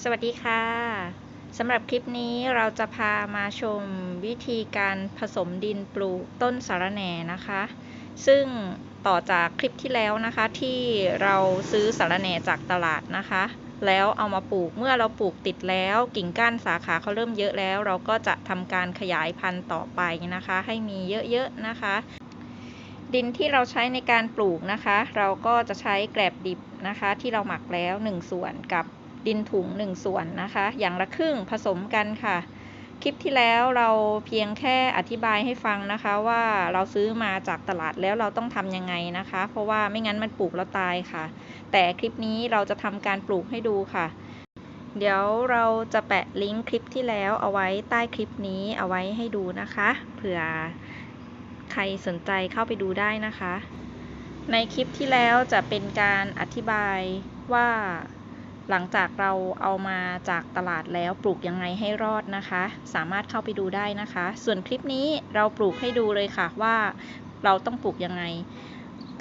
สวัสดีค่ะสำหรับคลิปนี้เราจะพามาชมวิธีการผสมดินปลูกต้นสาระแหน่นะคะ ซึ่งต่อจากคลิปที่แล้วนะคะที่เราซื้อสาระแหน่จากตลาดนะคะ แล้วเอามาปลูกเมื่อเราปลูกติดแล้วกิ่งก้านสาขาเขาเริ่มเยอะแล้ว เราก็จะทำการขยายพันธุ์ต่อไปนะคะ ให้มีเยอะๆนะคะดินที่เราใช้ในการปลูกนะคะ เราก็จะใช้แกลบดิบนะคะ ที่เราหมักแล้ว 1 ส่วนกับ ดินถุง 1 ส่วนนะคะ อย่างละครึ่งผสมกันค่ะ คลิปที่แล้วเราเพียงแค่อธิบายให้ฟังนะคะว่าเราซื้อมาจากตลาดแล้วเราต้องทำยังไงนะคะ เพราะว่าไม่งั้นมันปลูกแล้วตายค่ะ แต่คลิปนี้เราจะทำการปลูกให้ดูค่ะ เดี๋ยวเราจะแปะลิงก์คลิปที่แล้วเอาไว้ใต้คลิปนี้เอาไว้ให้ดูนะคะเผื่อใครสนใจเข้าไปดูได้นะคะ ในคลิปที่แล้วจะเป็นการอธิบายว่า หลังจากเราเอามาจากตลาดแล้วปลูกยังไงให้รอดนะคะ สามารถเข้าไปดูได้นะคะ ส่วนคลิปนี้เราปลูกให้ดูเลยค่ะว่าเราต้องปลูกยังไง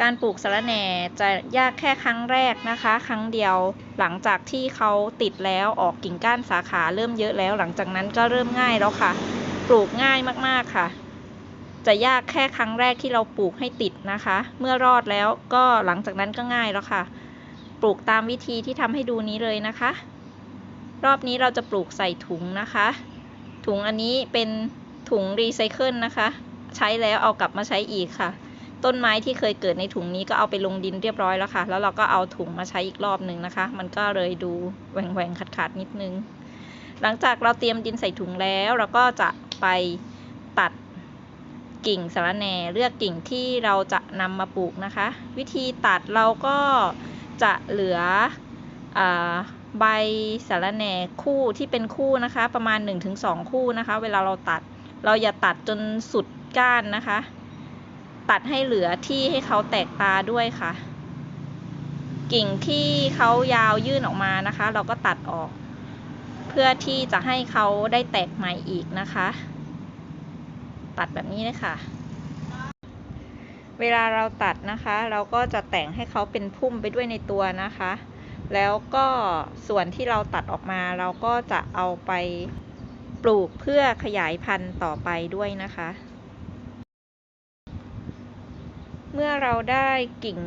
การปลูกสะระแหน่จะยากแค่ครั้งแรกนะคะ ครั้งเดียวหลังจากที่เขาติดแล้วออกกิ่งก้านสาขาเริ่มเยอะแล้ว หลังจากนั้นก็เริ่มง่ายแล้วค่ะ ปลูกง่ายมากๆค่ะจะยากแค่ครั้งแรกที่เราปลูกให้ติดนะคะ เมื่อรอดแล้วก็หลังจากนั้นก็ง่ายแล้วค่ะ ปลูกตามวิธีที่ทำให้ดูนี้เลยนะคะ รอบนี้เราจะปลูกใส่ถุงนะคะ ถุงอันนี้เป็นถุงรีไซเคิลนะคะ ใช้แล้วเอากลับมาใช้อีกค่ะ ต้นไม้ที่เคยเกิดในถุงนี้ก็เอาไปลงดินเรียบร้อยแล้วค่ะ แล้วเราก็เอาถุงมาใช้อีกรอบหนึ่งนะคะ มันก็เลยดูแหว่งๆขาดๆนิดนึง หลังจากเราเตรียมดินใส่ถุงแล้วเราก็จะไปตัดกิ่งสะระแหน่เลือกกิ่งที่เราจะนำมาปลูกนะคะ วิธีตัดเราก็ จะเหลืออใบสะรแหน่คู่ที่เป็นคู่นะคะ ประมาณ 1-2 คู่นะคะ เวลาเราตัดเราอย่าตัดจนสุดก้านนะคะ ตัดให้เหลือที่ให้เขาแตกตาด้วยค่ะ กิ่งที่เขายาวยื่นออกมานะคะ เราก็ตัดออก เพื่อที่จะให้เขาได้แตกใหม่อีกนะคะ ตัดแบบนี้เลยค่ะ เวลาเราตัดนะคะ เราก็จะแต่งให้เขาเป็นพุ่มไปด้วยในตัวนะคะ แล้วก็ส่วนที่เราตัดออกมาเราก็จะเอาไปปลูกเพื่อขยายพันธุ์ต่อไปด้วยนะคะ เมื่อเราได้กิ่ง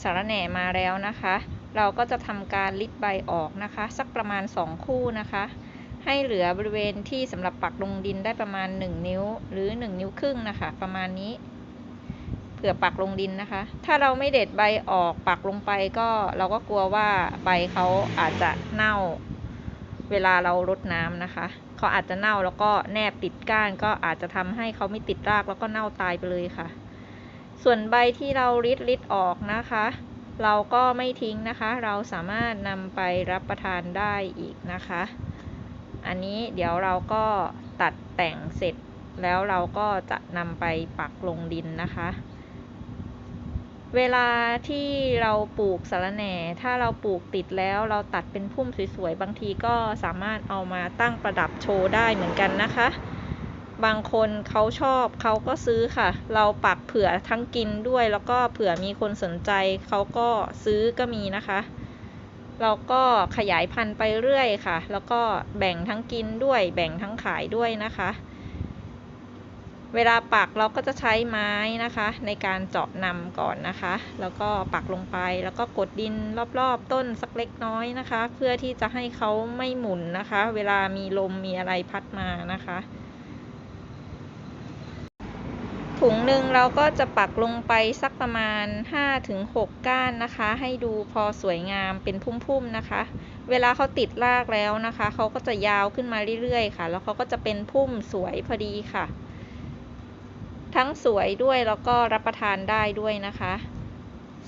สารแหน่มาแล้วนะคะ เราก็จะทำการลิดใบออกนะคะ สักประมาณ 2 คู่นะคะ ให้เหลือบริเวณที่สำหรับปักลงดินได้ประมาณ 1 นิ้วหรือ 1 นิ้วครึ่งนะคะ ประมาณนี้ ผื่อปักลงดินนะคะ ถ้าเราไม่เด็ดใบออกปักลงไปก็เราก็กลัวว่าใบเขาอาจจะเน่า เวลาเรารดน้ำนะคะเขาอาจจะเน่าแล้วก็แนบติดก้านก็อาจจะทำให้เขาไม่ติดรากแล้วก็เน่าตายไปเลยค่ะ ส่วนใบที่เราริดริดออกนะคะ เราก็ไม่ทิ้งนะคะ เราสามารถนำไปรับประทานได้อีกนะคะ อันนี้เดี๋ยวเราก็ตัดแต่งเสร็จแล้วเราก็จะนำไปปักลงดินนะคะ เวลาที่เราปลูกสะรแหน่ ถ้าเราปลูกติดแล้วเราตัดเป็นพุ่มสวยๆ บางทีก็สามารถเอามาตั้งประดับโชว์ได้เหมือนกันนะคะ บางคนเขาชอบเขาก็ซื้อค่ะ เราปักเผื่อทั้งกินด้วยแล้วก็เผื่อมีคนสนใจเขาก็ซื้อก็มีนะคะ เราก็ขยายพันธุ์ไปเรื่อยค่ะ แล้วก็แบ่งทั้งกินด้วย แบ่งทั้งขายด้วยนะคะ เวลาปักเราก็จะใช้ไม้นะคะ ในการเจาะนำก่อนนะคะ แล้วก็ปักลงไปแล้วก็กดดินรอบๆ ต้นสักเล็กน้อยนะคะ เพื่อที่จะให้เขาไม่หมุนนะคะ เวลามีลมมีอะไรพัดมานะคะถุงหนึ่งเราก็จะปักลงไปสักประมาณ 5-6 ก้านนะคะ ให้ดูพอสวยงามเป็นพุ่มๆนะคะ เวลาเขาติดรากแล้วนะคะ เขาก็จะยาวขึ้นมาเรื่อยๆ ค่ะ แล้วเขาก็จะเป็นพุ่มสวยพอดีค่ะ ทั้งสวยด้วยแล้วก็รับประทานได้ด้วยนะคะ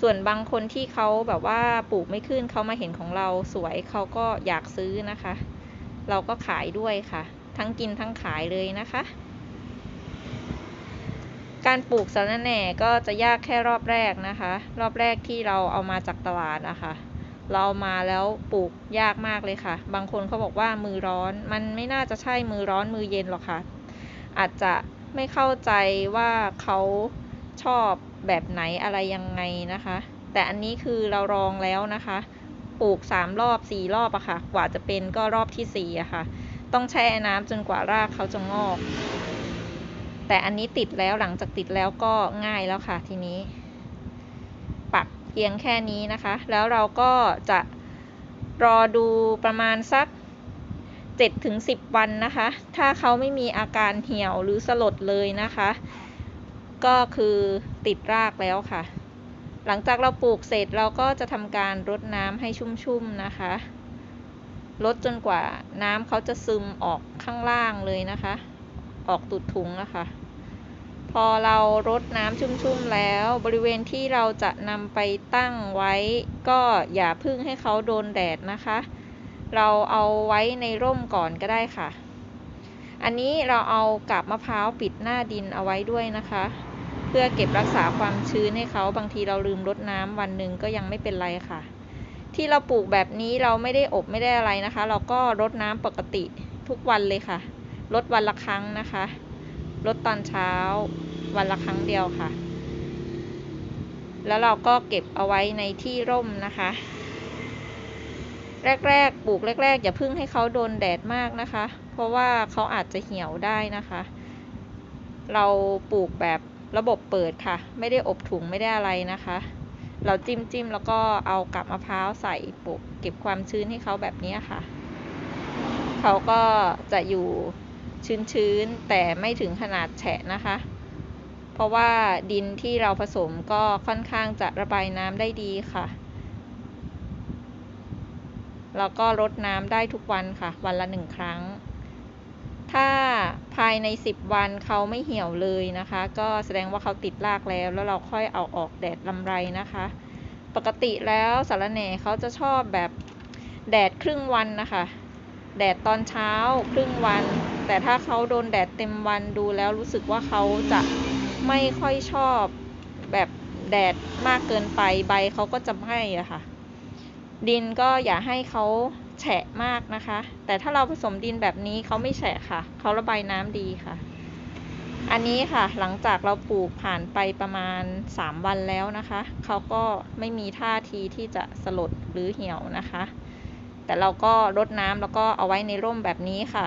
ส่วนบางคนที่เขาแบบว่าปลูกไม่ขึ้นเขามาเห็นของเราสวยเขาก็อยากซื้อนะคะ เราก็ขายด้วยค่ะ ทั้งกินทั้งขายเลยนะคะ การปลูกสะระแหน่ก็จะยากแค่รอบแรกนะคะ รอบแรกที่เราเอามาจากตลาดนะคะเราเอามาแล้วปลูกยากมากเลยค่ะ บางคนเขาบอกว่ามือร้อน มันไม่น่าจะใช่มือร้อนมือเย็นหรอกค่ะ อาจจะ ไม่เข้าใจว่าเขาชอบแบบไหนอะไรยังไงนะคะ แต่อันนี้คือเราลองแล้วนะคะ ปลูกสามรอบสี่รอบอะค่ะ กว่าจะเป็นก็รอบที่สี่อะค่ะ ต้องแช่น้ำจนกว่ารากเขาจะงอก แต่อันนี้ติดแล้วหลังจากติดแล้วก็ง่ายแล้วค่ะทีนี้ ปักเพียงแค่นี้นะคะ แล้วเราก็จะรอดูประมาณสัก 7ถึง10 วันนะคะ ถ้าเขาไม่มีอาการเหี่ยวหรือสลดเลยนะคะ ก็คือติดรากแล้วค่ะ หลังจากเราปลูกเสร็จเราก็จะทำการรดน้ำให้ชุ่มๆนะคะลดจนกว่าน้ำเขาจะซึมออกข้างล่างเลยนะคะ ออกตุดถุงนะคะ พอเรารดน้ำชุ่มๆแล้วบริเวณที่เราจะนำไปตั้งไว้ ก็อย่าพึ่งให้เขาโดนแดดนะคะ เราเอาไว้ในร่มก่อนก็ได้ค่ะ อันนี้เราเอากับมะพร้าวปิดหน้าดินเอาไว้ด้วยนะคะ เพื่อเก็บรักษาความชื้นให้เขาบางทีเราลืมรดน้ำวันหนึ่งก็ยังไม่เป็นไรค่ะ ที่เราปลูกแบบนี้เราไม่ได้อบไม่ได้อะไรนะคะ เราก็รดน้ำปกติทุกวันเลยค่ะรดวันละครั้งนะคะรดตอนเช้าวันละครั้งเดียวค่ะ แล้วเราก็เก็บเอาไว้ในที่ร่มนะคะ แรกๆปลูกแรก ๆ อย่าพึ่งให้เขาโดนแดดมากนะคะ เพราะว่าเขาอาจจะเหี่ยวได้นะคะ เราปลูกแบบระบบเปิดค่ะ ไม่ได้อบถุงไม่ได้อะไรนะคะ เราจิ้มจิ้มแล้วก็เอากับมะพร้าวใส่ปลูกเก็บความชื้นให้เขาแบบนี้ค่ะ เขาก็จะอยู่ชื้นๆแต่ไม่ถึงขนาดแฉะนะคะ เพราะว่าดินที่เราผสมก็ค่อนข้างจะระบายน้ำได้ดีค่ะ แล้วก็รดน้ำได้ทุกวันค่ะ วันละหนึ่งครั้ง ถ้าภายใน 10 วันเขาไม่เหี่ยวเลยนะคะ ก็แสดงว่าเขาติดรากแล้ว แล้วเราค่อยเอาออกแดดลำไรนะคะ ปกติแล้วสารแหน่เขาจะชอบแบบแดดครึ่งวันนะคะ แดดตอนเช้าครึ่งวัน แต่ถ้าเขาโดนแดดเต็มวันดูแล้วรู้สึกว่าเขาจะไม่ค่อยชอบแบบแดดมากเกินไปใบเขาก็จะไหม้อะค่ะ ดินก็อย่าให้เขาแฉะมากนะคะ แต่ถ้าเราผสมดินแบบนี้เขาไม่แฉะค่ะ เขาระบายน้ำดีค่ะ อันนี้ค่ะหลังจากเราปลูกผ่านไปประมาณ 3 วันแล้วนะคะ เขาก็ไม่มีท่าทีที่จะสลดหรือเหี่ยวนะคะ แต่เราก็รดน้ำแล้วก็เอาไว้ในร่มแบบนี้ค่ะ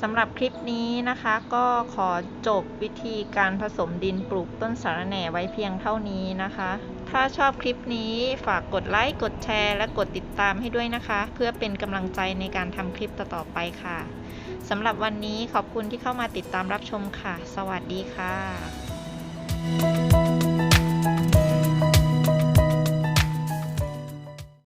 สำหรับคลิปนี้นะคะก็ขอจบวิธีการผสมดินปลูกต้นสาระแหน่ไว้เพียงเท่านี้นะคะ ถ้าชอบคลิปนี้ฝากกดไลค์กดแชร์ และกดติดตามให้ด้วยนะคะ เพื่อเป็นกำลังใจในการทำคลิปต่อๆไปค่ะสำหรับวันนี้ขอบคุณที่เข้ามาติดตามรับชมค่ะ สวัสดีค่ะ